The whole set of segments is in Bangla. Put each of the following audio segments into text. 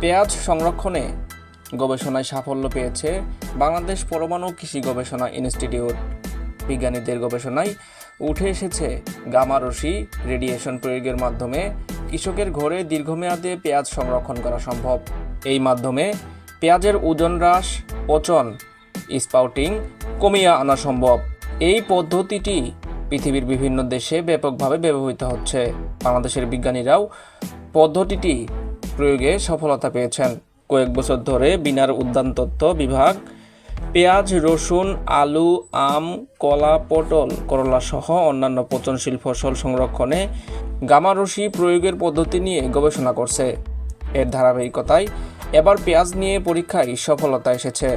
পেঁয়াজ সংরক্ষণে গবেষণায় সাফল্য পেয়েছে বাংলাদেশ পরমাণু কৃষি গবেষণা ইনস্টিটিউট। বিজ্ঞানীদের গবেষণায় উঠে এসেছে গামা রশ্মি রেডিয়েশন প্রয়োগের মাধ্যমে কৃষকের ঘরে দীর্ঘমেয়াদে পেঁয়াজ সংরক্ষণ করা সম্ভব। এই মাধ্যমে পেঁয়াজের ওজন হ্রাস, পচন স্পাউটিং কমিয়ে আনা সম্ভব। এই পদ্ধতিটি পৃথিবীর বিভিন্ন দেশে ব্যাপকভাবে ব্যবহৃত হচ্ছে। বাংলাদেশের বিজ্ঞানীরাও পদ্ধতিটি প্রয়োগে সফলতা পেয়েছেন। কয়েক বছর ধরে বিনার উদ্যানতত্ত্ব বিভাগ, পেঁয়াজ, রসুন, আলু, আম, কলা, পটল, করলা সহ অন্যান্য পচনশীল ফসল সংরক্ষণে গামারসি প্রয়োগের পদ্ধতি নিয়ে গবেষণা করছে। এর ধারাবাহিকতায় এবার পেঁয়াজ নিয়ে পরীক্ষায় সফলতা এসেছে।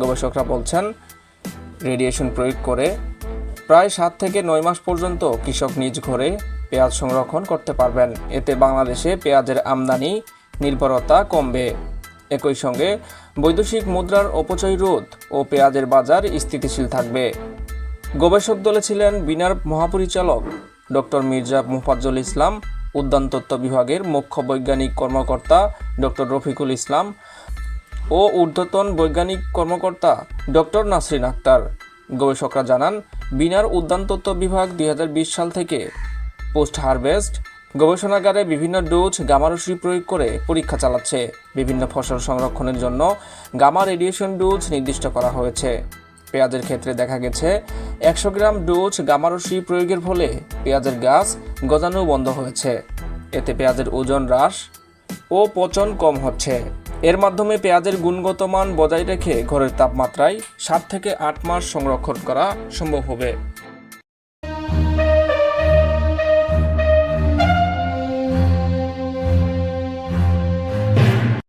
গবেষকরা বলছেন, রেডিয়েশন প্রয়োগ করে প্রায় সাত থেকে নয় মাস পর্যন্ত কৃষক নিজ ঘরে পেঁয়াজ সংরক্ষণ করতে পারবেন। এতে বাংলাদেশে পেঁয়াজের আমদানি নির্ভরতা কমবে। একই সঙ্গে বৈদেশিক মুদ্রার অপচয় রোধ ও পেঁয়াজের বাজার স্থিতিশীল থাকবে। গবেষক দলে ছিলেন বিনার মহাপরিচালক ডক্টর মির্জা মুফাজ্জল ইসলাম উদ্যানতত্ত্ব বিভাগের মুখ্য বৈজ্ঞানিক কর্মকর্তা ডক্টর রফিকুল ইসলাম ও ঊর্ধ্বতন বৈজ্ঞানিক কর্মকর্তা ডক্টর নাসরিন আক্তার। গবেষকরা জানান, বিনার উদ্যানতত্ত্ব বিভাগ দুই হাজার বিশ সাল থেকে পোস্ট হারভেস্ট, গবেষণাগারে বিভিন্ন ডোজ গামা রশ্মি প্রয়োগ করে পরীক্ষা চালাচ্ছে। বিভিন্ন ফসল সংরক্ষণের জন্য গামা রেডিয়েশন ডোজ নির্দিষ্ট করা হয়েছে। পেঁয়াজের ক্ষেত্রে দেখা গেছে, একশো গ্রাম ডোজ গামা রশ্মি প্রয়োগের ফলে পেঁয়াজের গাছ গজানো বন্ধ হয়েছে। এতে পেঁয়াজের ওজন হ্রাস ও পচন কম হচ্ছে। এর মাধ্যমে পেঁয়াজের গুণগত মান বজায় রেখে ঘরের তাপমাত্রায় সাত থেকে আট মাস সংরক্ষণ করা সম্ভব হবে।